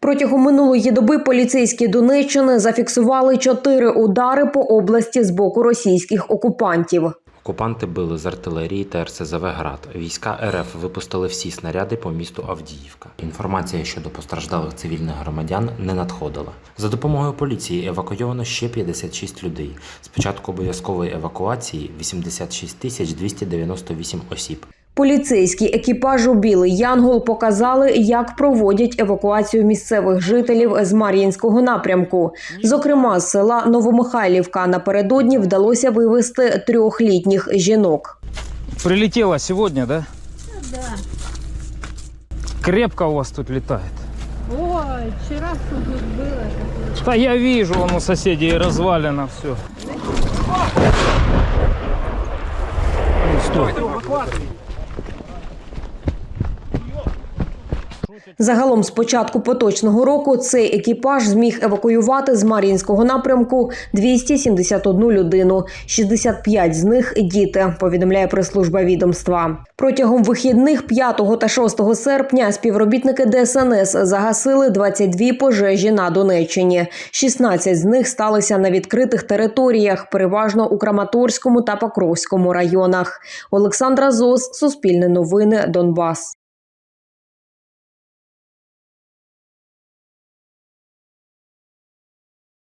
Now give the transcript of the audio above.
Протягом минулої доби поліцейські Донеччини зафіксували чотири удари по області з боку російських окупантів. Окупанти били з артилерії та РСЗВ «Град». Війська РФ випустили всі снаряди по місту Авдіївка. Інформація щодо постраждалих цивільних громадян не надходила. За допомогою поліції евакуйовано ще 56 людей. З початку обов'язкової евакуації 86 тисяч 298 осіб. Поліцейські екіпажу Білий Янгол показали, як проводять евакуацію місцевих жителів з Мар'їнського напрямку. Зокрема, з села Новомихайлівка напередодні вдалося вивезти трьохлітніх жінок. Прилетела сегодня, да? Да. Крепко у вас тут летает. Ой, вчера что тут было? Да я вижу, вон у соседей развалено все. Ну, стой. Загалом, з початку поточного року, цей екіпаж зміг евакуювати з Мар'їнського напрямку 271 людину. 65 з них діти. Повідомляє прес-служба відомства. Протягом вихідних 5 та 6 серпня співробітники ДСНС загасили 22 пожежі на Донеччині. 16 з них сталися на відкритих територіях, переважно у Краматорському та Покровському районах. Олександра Зос, Суспільне новини, Донбас.